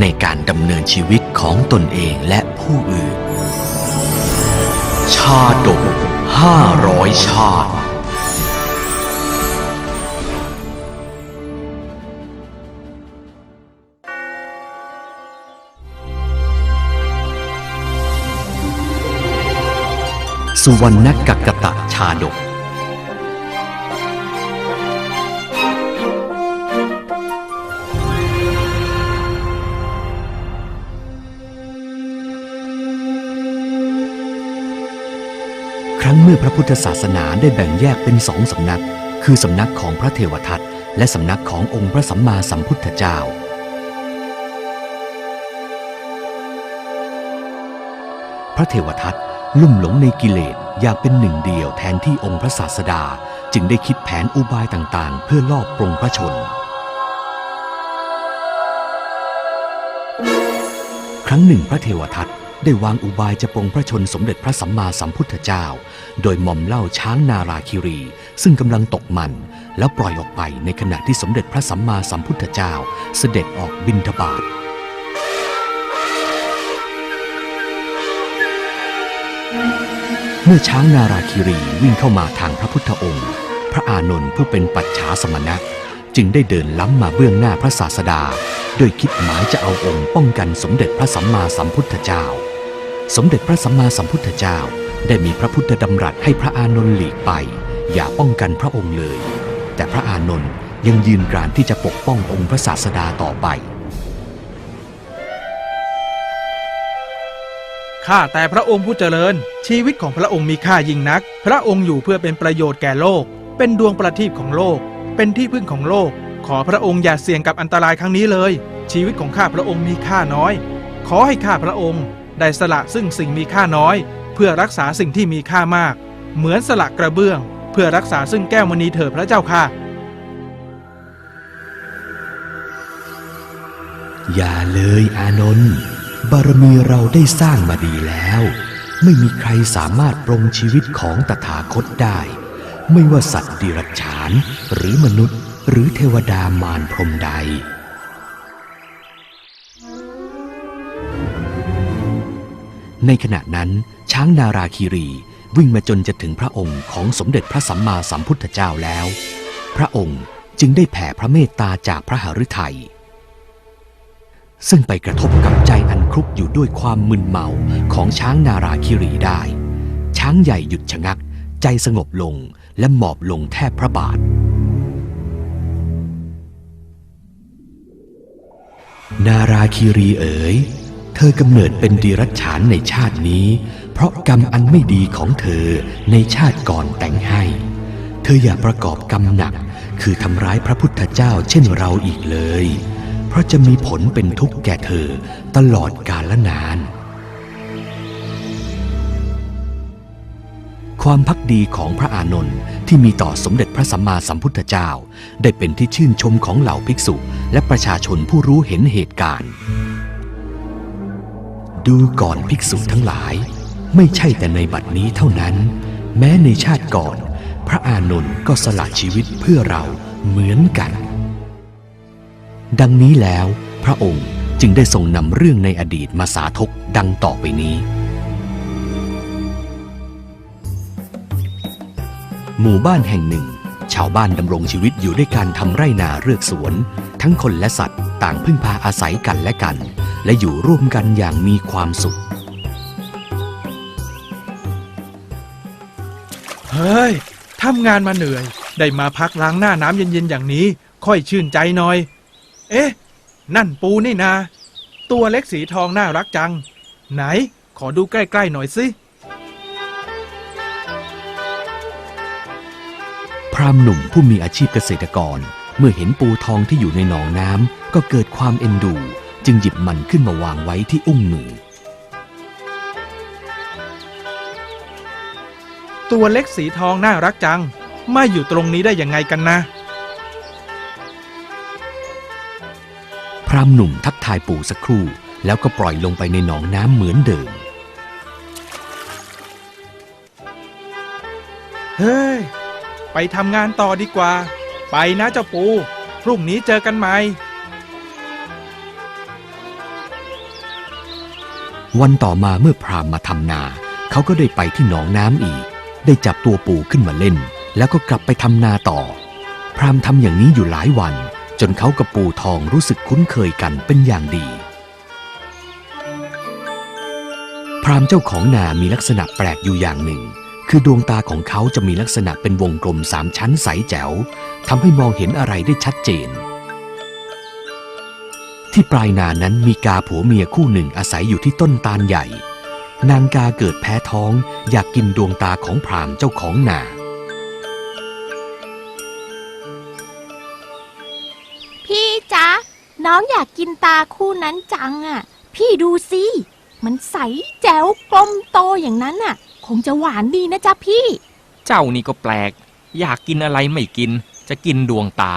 ในการดำเนินชีวิตของตนเองและผู้อื่น ชาดกห้าร้อยชาติสุวรรณกักกตะชาดก เมื่อพระพุทธศาสนาได้แบ่งแยกเป็นสองสำนัก คือสำนักของพระเทวทัตและสำนักขององค์พระสัมมาสัมพุทธเจ้า พระเทวทัตลุ่มหลงในกิเลสอยากเป็นหนึ่งเดียวแทนที่องค์พระศาสดา จึงได้คิดแผนอุบายต่างๆ เพื่อลอบปรงพระชน ครั้งหนึ่งพระเทวทัต ได้วางอุบายจะปรงพระชนสมเด็จพระสัมมาสัมพุทธเจ้า โดยหม่อมเล่าช้างนาราคิรี ซึ่งกำลังตกมัน แล้วปล่อยออกไปในขณะที่สมเด็จพระสัมมาสัมพุทธเจ้า เสด็จออกบิณฑบาตเมื่อช้างนาราคิรีวิ่งเข้ามาทางพระพุทธองค์ พระอานนท์ผู้เป็นปัจฉาสมณะ จึงได้เดินล้ำมาเบื้องหน้าพระศาสดา โดยคิดหมายจะเอาองค์ป้องกันสมเด็จพระสัมมาสัมพุทธเจ้า สมเด็จพระสัมมาสัมพุทธเจ้า ได้มีพระพุทธดำรัสให้พระอานนท์หลีกไป อย่าป้องกันพระองค์เลย แต่พระอานนท์ยังยืนกรานที่จะปกป้ององค์พระศาสดาต่อไปข้าแต่พระองค์ผู้เจริญ ชีวิตของพระองค์มีค่ายิ่งนัก พระองค์อยู่เพื่อเป็นประโยชน์แก่โลก เป็นดวงประทีปของโลก เป็นที่พึ่งของโลก ขอพระองค์อย่าเสี่ยงกับอันตรายครั้งนี้เลย ชีวิตของข้าพระองค์มีค่าน้อย ขอให้ข้าพระองค์ ได้สละซึ่งสิ่งมีค่าน้อย เพื่อรักษาสิ่งที่มีค่ามาก เหมือนสละกระเบื้อง เพื่อรักษาซึ่งแก้วมณีเถิดพระเจ้าค่ะ อย่าเลยอานนท์บารมีเราได้สร้างมาดีแล้ว ไม่มีใครสามารถปรงชีวิตของตถาคตได้ ไม่ว่าสัตว์ดิรัจฉานหรือมนุษย์ หรือเทวดามารพรมใด ในขณะนั้น ช้างนาราคีรีวิ่งมาจนจะถึงพระองค์ของสมเด็จพระสัมมาสัมพุทธเจ้าแล้ว พระองค์จึงได้แผ่พระเมตตาจากพระหฤทัยซึ่งไปกระทบกับใจอันคลุกอยู่ด้วยความมึนเมาของช้างนาราคิรีได้ ช้างใหญ่หยุดชะงัก ใจสงบลงและหมอบลงแทบพระบาท นาราคิรีเอ๋ย เธอกำเนิดเป็นดีรัจฉานในชาตินี้ เพราะกรรมอันไม่ดีของเธอในชาติก่อนแต่งให้ เธออย่าประกอบกรรมหนัก คือทำร้ายพระพุทธเจ้าเช่นเราอีกเลย เพราะจะมีผลเป็นทุกข์แก่เธอตลอดกาลนาน ความพักดีของพระอานนท์ที่มีต่อสมเด็จพระสัมมาสัมพุทธเจ้า ได้เป็นที่ชื่นชมของเหล่าภิกษุ และประชาชนผู้รู้เห็นเหตุการณ์ ดูก่อนภิกษุทั้งหลาย ไม่ใช่แต่ในบัดนี้เท่านั้น แม้ในชาติก่อน พระอานนท์ก็สละชีวิตเพื่อเราเหมือนกัน ดังนี้แล้วพระองค์จึงได้ทรงนำเรื่องในอดีตมาสาธกดังต่อไปนี้ หมู่บ้านแห่งหนึ่ง ชาวบ้านดำรงชีวิตอยู่ด้วยการทำไร่นาเรือกสวน ทั้งคนและสัตว์ต่างพึ่งพาอาศัยกันและกัน และอยู่ร่วมกันอย่างมีความสุข เฮ้ยทำงานมาเหนื่อย ได้มาพักล้างหน้าน้ำเย็นๆอย่างนี้ ค่อยชื่นใจหน่อย เอ๊ะ นั่นปูนี่นา ตัวเล็กสีทองน่ารักจัง ไหน ขอดูใกล้ๆหน่อยสิพรามหนุ่มผู้มีอาชีพเกษตรกร เมื่อเห็นปูทองที่อยู่ในหนองน้ำก็เกิดความเอ็นดู จึงหยิบมันขึ้นมาวางไว้ที่อุ้งมือตัวเล็กสีทองน่ารักจัง มาอยู่ตรงนี้ได้ยังไงกันนะ พรามหนุ่มทักทายปู่สักครู่ แล้วก็ปล่อยลงไปในหนองน้ำเหมือนเดิม เฮ้ย ไปทำงานต่อดีกว่า ไปนะเจ้าปู พรุ่งนี้เจอกันใหม่ วันต่อมาเมื่อพรามมาทำนา เขาก็ได้ไปที่หนองน้ำอีก ได้จับตัวปู่ขึ้นมาเล่น แล้วก็กลับไปทำนาต่อ พรามทำอย่างนี้อยู่หลายวัน จนเขากับปู่ทองรู้สึกคุ้นเคยกันเป็นอย่างดี พรามเจ้าของนามีลักษณะแปลกอยู่อย่างหนึ่ง คือดวงตาของเขาจะมีลักษณะเป็นวงกลมสามชั้นใสแจ๋วทำให้มองเห็นอะไรได้ชัดเจน ที่ปลายนานั้นมีกาผัวเมียคู่หนึ่งอาศัยอยู่ที่ต้นตาลใหญ่ นางกาเกิดแพ้ท้องอยากกินดวงตาของพรามเจ้าของนา พี่จ๊ะ น้องอยากกินตาคู่นั้นจังอะ พี่ดูสิ มันใสแจ๋วกลมโตอย่างนั้นน่ะ คงจะหวานดีนะจ๊ะพี่ เจ้านี่ก็แปลก อยากกินอะไรไม่กิน จะกินดวงตา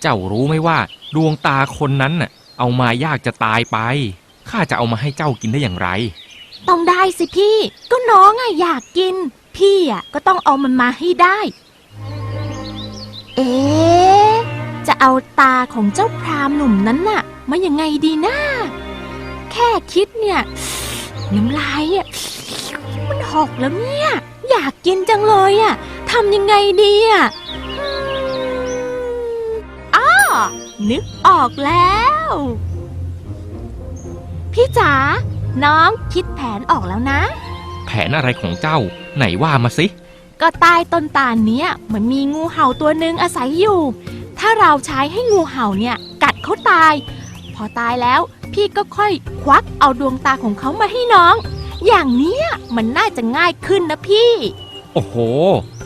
เจ้ารู้ไหมว่าดวงตาคนนั้นน่ะ เอามายากจะตายไป ข้าจะเอามาให้เจ้ากินได้อย่างไร ต้องได้สิพี่ ก็น้องอะอยากกิน พี่อะก็ต้องเอามันมาให้ได้ เอ๊ะจะเอาตาของเจ้าพรามหนุ่มนั้นน่ะมายังไงดีนะ แค่คิดเนี่ย น้ำลายอะมันหกแล้วเนี่ย อยากกินจังเลยอะทำยังไงดีอะอืมอ้อ นึกออกแล้ว พี่จ๋าน้องคิดแผนออกแล้วนะ แผนอะไรของเจ้า ไหนว่ามาสิ ก็ใต้ต้นตาลเนี้ยมันมีงูเห่าตัวหนึ่งอาศัยอยู่ ถ้าเราใช้ให้งูเห่าเนี่ย กัดเขาตาย พอตายแล้ว พี่ก็ค่อยควักเอาดวงตาของเขามาให้น้อง อย่างเนี้ยมันน่าจะง่ายขึ้นนะพี่ โอ้โห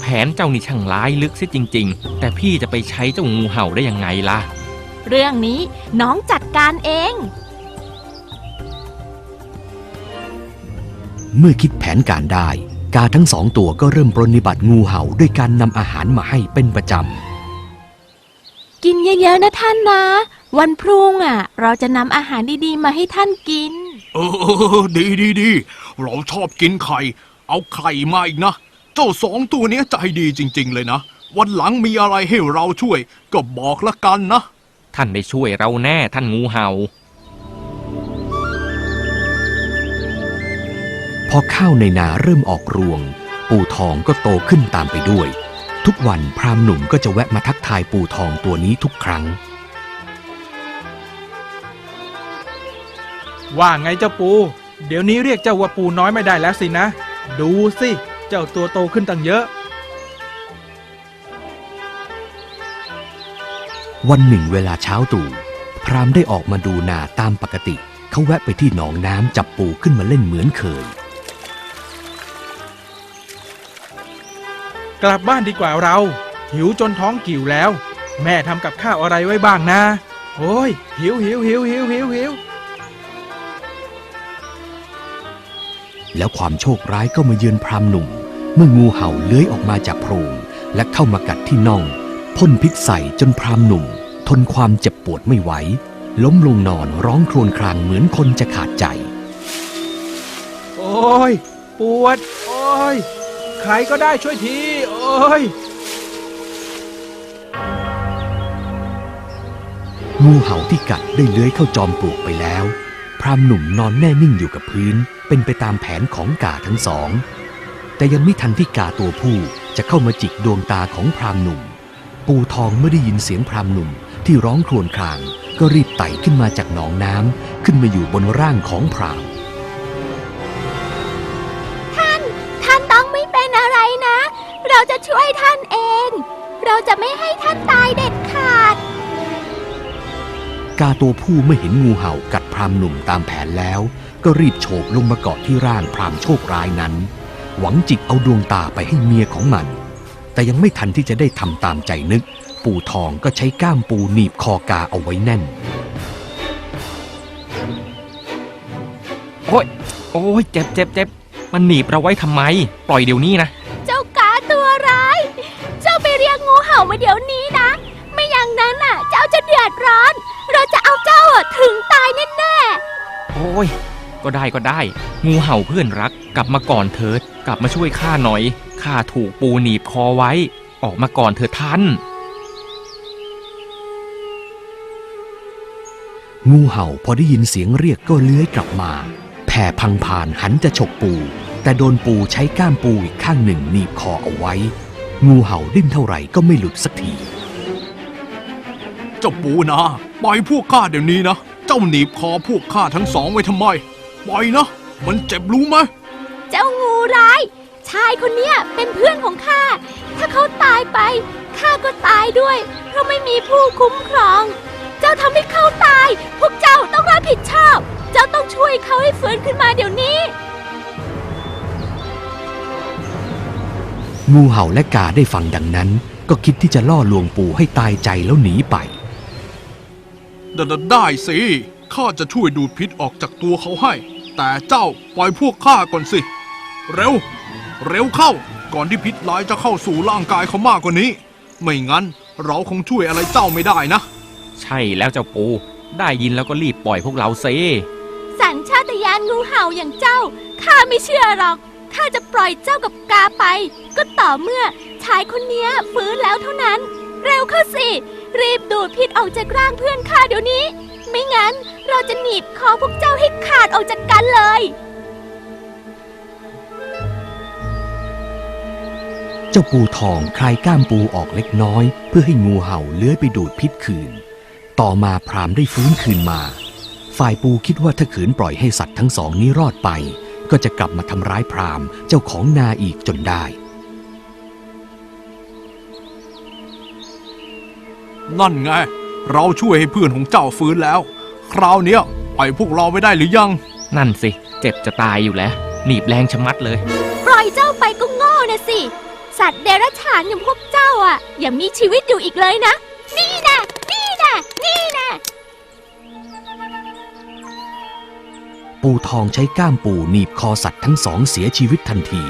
แผนเจ้านี่ช่างร้ายลึกซิจริง ๆ แต่พี่จะไปใช้เจ้างูเห่าได้ยังไงล่ะ เรื่องนี้น้องจัดการเอง เมื่อคิดแผนการได้ กาทั้งสองตัวก็เริ่มปรนนิบัติงูเห่าด้วยการนำอาหารมาให้เป็นประจำ กินเยอะๆนะท่านนะ วันพรุ่งอะ เราจะนำอาหารดีๆ มาให้ท่านกิน เออดีดีดีเราชอบกินไข่ เอาไข่มาอีกนะ เจ้าสองตัวเนี้ยใจดีจริง ๆ เลยนะ วันหลังมีอะไรให้เราช่วย ก็บอกละกันนะ ท่านได้ช่วยเราแน่ท่านงูเห่า พอข้าวในนาเริ่มออกรวง ปู่ทองก็โตขึ้นตามไปด้วย ทุกวันพรามหนุ่มก็จะแวะมาทักทายปู่ทองตัวนี้ทุกครั้ง ว่าไงเจ้าปู เดี๋ยวนี้เรียกเจ้าว่าปูน้อยไม่ได้แล้วสินะ ดูสิ เจ้าตัวโตขึ้นตั้งเยอะ วันหนึ่งเวลาเช้าตรู่พรามได้ออกมาดูนาตามปกติ เขาแวะไปที่หนองน้ำจับปูขึ้นมาเล่นเหมือนเคย กลับบ้านดีกว่าเรา หิวจนท้องกิ่วแล้ว แม่ทำกับข้าวอะไรไว้บ้างนะ โอ้ย หิวหิวหิวหิวหิวหิวแล้วความโชคร้ายก็มาเยือนพรามหนุ่ม เมื่องูเห่าเลื้อยออกมาจากโพรงและเข้ามากัดที่น่อง พ่นพิษใส่จนพรามหนุ่ม ทนความเจ็บปวดไม่ไหว ล้มลงนอนร้องครวญครางเหมือนคนจะขาดใจ โอ้ย ปวด โอ้ย ใครก็ได้ช่วยที โอ้ย งูเห่าที่กัดได้เลื้อยเข้าจอมปลวกไปแล้ว พรามหนุ่มนอนแน่นิ่งอยู่กับพื้น เป็นไปตามแผนของกาทั้งสอง แต่ยังไม่ทันที่กาตัวผู้จะเข้ามาจิกดวงตาของพรามหนุ่ม ปูทองเมื่อได้ยินเสียงพรามหนุ่มที่ร้องครวญครางก็รีบไต่ขึ้นมาจากหนองน้ำขึ้นมาอยู่บนร่างของพรามท่านต้องไม่เป็นอะไรนะ เราจะช่วยท่านเอง เราจะไม่ให้ท่านตายเด็ดขาด กาตัวผู้เมื่อเห็นงูเห่ากัดพรามหนุ่มตามแผนแล้ว ก็รีบโฉบลงมาเกาะที่ร่างพรามโชคร้ายนั้น หวังจิกเอาดวงตาไปให้เมียของมัน แต่ยังไม่ทันที่จะได้ทำตามใจนึก ปู่ทองก็ใช้ก้ามปูหนีบคอกาเอาไว้แน่น โอ้ย โอ้ย เจ็บเจ็บเจ็บมันหนีบเราไว้ทำไม ปล่อยเดี๋ยวนี้นะ เจ้ากาตัวร้าย เจ้าไปเรียกงูเห่ามาเดี๋ยวนี้นะ ไม่อย่างนั้นน่ะ เจ้าจะเดือดร้อน เราจะเอาเจ้าอะถึงตายแน่โอ้ย ก็ได้ก็ได้ งูเห่าเพื่อนรัก กลับมาก่อนเถิด กลับมาช่วยข้าหน่อย ข้าถูกปูหนีบคอไว้ ออกมาก่อนเถิดท่าน งูเห่าพอได้ยินเสียงเรียกก็เลื้อยกลับมา แผ่พังผ่านหันจะฉกปู แต่โดนปูใช้ก้ามปูอีกข้างหนึ่งหนีบคอเอาไว้ งูเห่าดิ้นเท่าไหร่ก็ไม่หลุดสักทีเจ้าปูนาปล่อยพวกข้าเดี๋ยวนี้นะ เจ้าหนีบคอพวกข้าทั้งสองไว้ทำไม ปล่อยนะ มันเจ็บรู้ไหมๆเจ้างูร้าย ชายคนเนี้ยเป็นเพื่อนของข้า ถ้าเขาตายไปข้าก็ตายด้วย เพราะไม่มีผู้คุ้มครอง เจ้าทำให้เขาตาย พวกเจ้าต้องรับผิดชอบ เจ้าต้องช่วยเขาให้ฟื้นขึ้นมาเดี๋ยวนี้ งูเห่าและกาได้ฟังดังนั้น ก็คิดที่จะล่อลวงปูให้ตายใจแล้วหนีไป ไดไดได้สิ ข้าจะช่วยดูดพิษออกจากตัวเขาให้ แต่เจ้าปล่อยพวกข้าก่อนสิ เร็ว เร็วเข้า ก่อนที่พิษร้ายจะเข้าสู่ร่างกายเขามากกว่านี้ ไม่งั้นเราคงช่วยอะไรเจ้าไม่ได้นะ ใช่แล้วเจ้าปู ได้ยินแล้วก็รีบปล่อยพวกเราเซสัญชาตญาณงูเห่าอย่างเจ้า ข้าไม่เชื่อหรอก ข้าจะปล่อยเจ้ากับกาไป ก็ต่อเมื่อชายคนเนี้ยฟื้นแล้วเท่านั้น เร็วเข้าสิ รีบดูดพิษออกจากร่างเพื่อนข้าเดี๋ยวนี้ ไม่งั้นเราจะหนีบคอพวกเจ้าให้ขาดออกจากกัน เลยเจ้าปูทองคลายก้ามปูออกเล็กน้อย เพื่อให้งูเห่าเลื้อยไปดูดพิษคืน ต่อมาพรามได้ฟื้นคืนมา ฝ่ายปูคิดว่าถ้าขืนปล่อยให้สัตว์ทั้งสองนี้รอดไป ก็จะกลับมาทำร้ายพรามเจ้าของนาอีกจนได้นั่นไง เราช่วยให้เพื่อนของเจ้าฟื้นแล้ว คราวเนี้ยปล่อยพวกเราไม่ได้หรือยัง นั่นสิ เจ็บจะตายอยู่แล้ว หนีบแรงชะมัดเลย ปล่อยเจ้าไปก็โง่นะสิ สัตว์เดรัจฉานอย่างพวกเจ้าอะ อย่ามีชีวิตอยู่อีกเลยนะ นี่นะนี่นะนี่นะปูทองใช้ก้ามปูหนีบคอสัตว์ทั้งสองเสียชีวิตทันที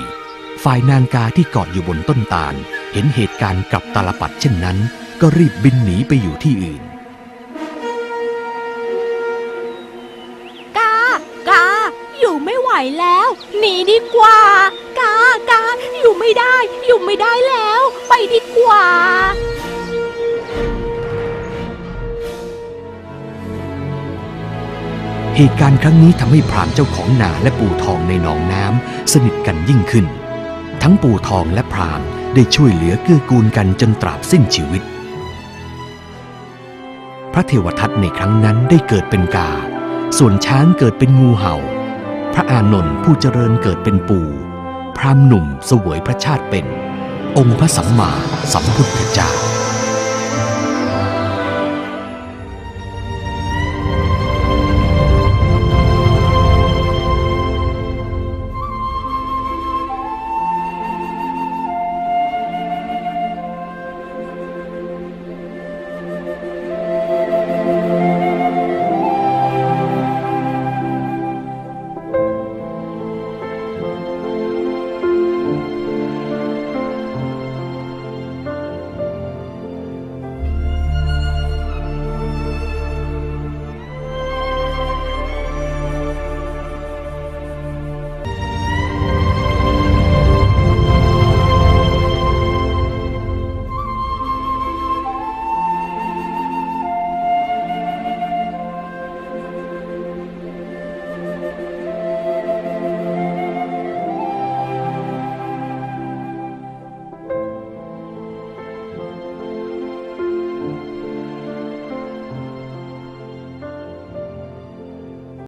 ฝ่ายนางกาที่เกาะอยู่บนต้นตาล เห็นเหตุการณ์กลับตาลปัดเช่นนั้น ก็รีบบินหนีไปอยู่ที่อื่น หนีดีกว่ากากาอยู่ไม่ได้ อยู่ไม่ได้แล้ว ไปดีกว่าเหตุการณ์ครั้งนี้ทำให้พรามเจ้าของนาและปูทองในหนองน้ำสนิทกันยิ่งขึ้น ทั้งปูทองและพรามได้ช่วยเหลือเกื้อกูลกันจนตราบสิ้นชีวิต พระเทวทัตในครั้งนั้นได้เกิดเป็นกา ส่วนช้างเกิดเป็นงูเห่า พระอานนท์ผู้เจริญเกิดเป็นปู่พรามหนุ่มเสวยพระชาติเป็น องค์พระสัมมาสัมพุทธเจ้า